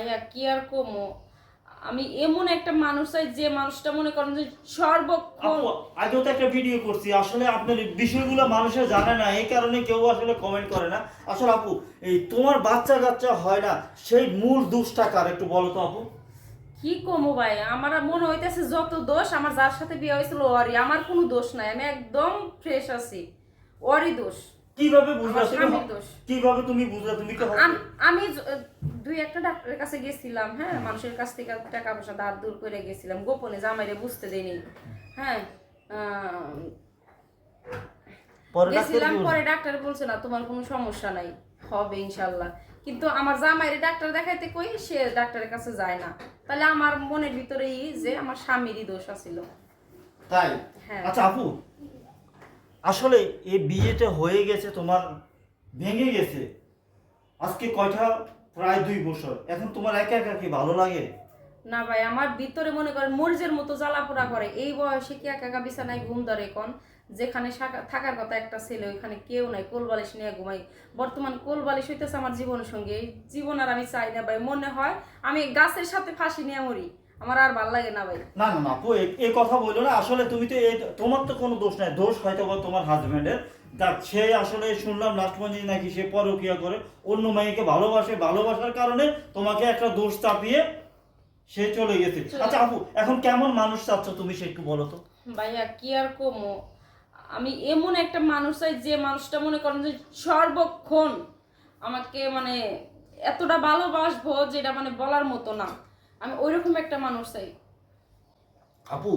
ভাইয়া কি আর কমো? আমি এমন একটা মানুষ চাই যে মানুষটা মনে করেন যে সর্বক্ষণ আগেও তো একটা ভিডিও করছি। আসলে আপনার বিষয়গুলো মানুষের জানে না এই কারণে কেউ আসলে কমেন্ট করে না। আসলে আপু এই তোমার বাচ্চা কাচ্চা হয় না সেই মূল দোষটা কার একটু বলো তো আপু? কি কমো ভাই? আমার মনে হইতেছে যত দোষ আমার যার সাথে বিয়ে হয়েছিল ওরই। আমার কোনো দোষ নাই আমি একদম ফ্রেশ আছি। ওরই দোষ। কীভাবে বুঝলা। কীভাবে তুমি বুঝলা? তুমি আমি দুই একটা ডাক্তারের কাছে গেছিলাম হ্যাঁ? মানুষের কাছ থেকে টাকা পয়সা ধার দূর করে গেছিলাম। গোপনে জামাইরে বুঝতে দেয়নি হ্যাঁ? গেছিলাম পরে ডাক্তার বলছে না তোমার কোনো সমস্যা নাই। হবে ইনশাল্লাহ। কিন্তু আমার জামাইরে ডাক্তার দেখাইতে কই সে ডাক্তারের কাছে যায় না। তাহলে আমার মনের ভিতরেই যে আমার স্বামীরই দোষ আছিল। তাই? হ্যাঁ। আচ্ছা আপু আসলে এই বিয়েটা হয়ে গেছে তোমার ভেঙে গেছে। আজকে কয়টা প্রায় দুই বছর। এখন তোমার একা একা কি ভালো লাগে? না ভাই, আমার ভিতরে মনে করেন মরিচের মতো জ্বালাপোড়া করে। এই বয়সে কি একা একা বিছানায় ঘুম ধরে এখন যেখানে থাকার কথা একটা ছেলে, ওইখানে কেউ নাই, কোল বালিশ নিয়ে ঘুমাই। বর্তমান কোল বালিশ হইতেছে আমার জীবনের সঙ্গে। এই জীবন আর আমি চাই না ভাই, মনে হয় আমি গাছের সাথে ফাঁসি নিয়ে মরি। আমার আর ভালো লাগে না ভাই। না না না আপু এ- এ কথা বলল না আসলে তুমি তো এই তোমার তো কোনো দোষ নাই দোষ হয়তো বা তোমার হাজবেন্ডের দেখ সে আসলে শুনলাম লাস্ট পর্যন্ত নাকি সে পরকিয়া করে অন্য মেয়েকে ভালোবাসে ভালোবাসার কারণে তোমাকে একটা দোষ চাপিয়ে সে চলে গেছে। আচ্ছা আপু এখন কেমন মানুষ চাচ্ছ তুমি সে একটু বলো তো। ভাইয়া কি আর কমো? আমি এমন একটা মানুষ চাই যে মানুষটা মনে করেন যে সর্বক্ষণ আমাকে মানে এতটা ভালোবাসবো যেটা মানে বলার মতো না। আমি ওইরকম একটা মানুষ চাই। আপু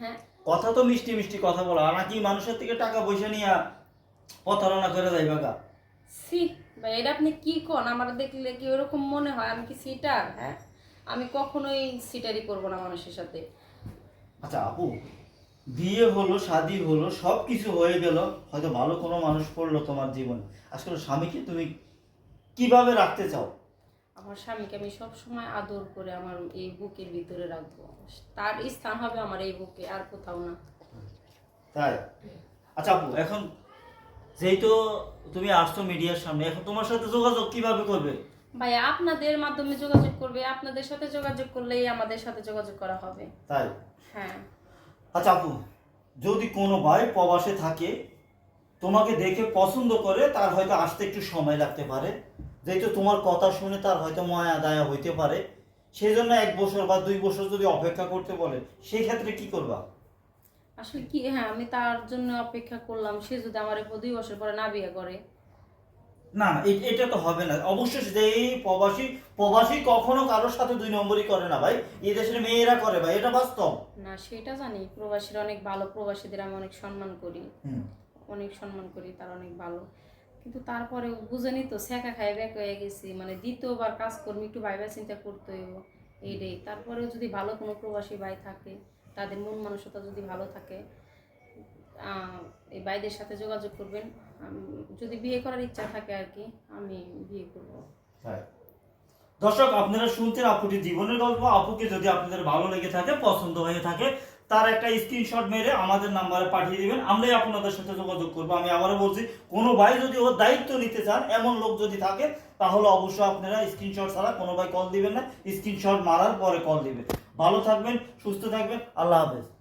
হ্যাঁ। কথা তো মিষ্টি মিষ্টি কথা বলো আর নাকি মানুষের থেকে টাকা পয়সা নিয়ে প্রতারণা করে যাইবা গা? সি ভাই এটা আপনি কি কোন? আমার দেখলে কি ওরকম মনে হয়? আমি কি সিটার? হ্যাঁ? আমি কখনোই সিটারি করব না মানুষের সাথে। আচ্ছা আপু বিয়ে হলো শাদি হলো সব কিছু হয়ে গেল হয়তো ভালো কোনো মানুষ পড়ল তোমার জীবনে। আসলে স্বামীকে তুমি কীভাবে রাখতে চাও? আমার স্বামীকে আমি সব সময় আদর করে আমার এই বুকের ভিতরে রাখব। তার স্থান হবে আমার এই বুকে আর কোথাও না। তাই? আচ্ছা আপু এখন যেহেতু তুমি আসছো মিডিয়ার সামনে এখন তোমার সাথে যোগাযোগ কীভাবে করবে? ভাই আপনাদের মাধ্যমে যোগাযোগ করবে আপনাদের সাথে যোগাযোগ করলেই আমাদের সাথে যোগাযোগ করা হবে। তাই? হ্যাঁ। আচ্ছা আপু যদি কোনো ভাই প্রবাসে থাকে তোমাকে দেখে পছন্দ করে তার হয়তো আসতে একটু সময় লাগতে পারে। যেহেতু তোমার কথা শুনে তার হয়তো মায়া দায়া হইতে পারে সেই জন্য এক বছর বা দুই বছর যদি অপেক্ষা করতে বলে সেই ক্ষেত্রে কি করবা? আসলে কি হ্যাঁ আমি তার জন্য অপেক্ষা করলাম সে যদি আমার দুই বছর পরে না বিয়ে করে। না এটা তো হবে না। অবশ্যই যে প্রবাসী প্রবাসী কখনো কারোর সাথে দুই নম্বরই করে না ভাই। এই দেশের মেয়েরা করে ভাই এটা বাস্তব। না সেটা জানি। প্রবাসীরা অনেক ভালো প্রবাসীদের আমি অনেক সম্মান করি। অনেক সম্মান করি তার অনেক ভালো। কিন্তু তারপরে বুঝেনি তো, শেখা খাই ব্যাক হয়ে গেছি। মানে দ্বিতীয়বার কাজ করব একটু ভাইবা চিন্তা করতে হইব। এইটাই। তারপরেও যদি ভালো কোনো প্রবাসী ভাই থাকে, তাদের মন মানসিকতা যদি ভালো থাকে এই ভাইদের সাথে যোগাযোগ করবেন। যদি বিয়ে করার ইচ্ছা থাকে আর কি, আমি বিয়ে করব। দর্শক, আপনারা শুনছেন আপুটির জীবনের গল্প। আপুকে যদি আপনাদের ভালো লেগে থাকে, পছন্দ হয়ে থাকে তার একটা স্ক্রিনশট মেরে আমাদের নাম্বারে পাঠিয়ে দিবেন। আমরাই আপনাদের সাথে যোগাযোগ করব। আমি আবারও বলছি, কোনো ভাই যদি ওর দায়িত্ব নিতে চান, এমন লোক যদি থাকে, তাহলে অবশ্যই আপনারা স্ক্রিনশট ছাড়া কোনো ভাই কল দিবেন না। স্ক্রিনশট মারার পরে কল দিবেন। ভালো থাকবেন, সুস্থ থাকবেন। আল্লাহ হাফেজ।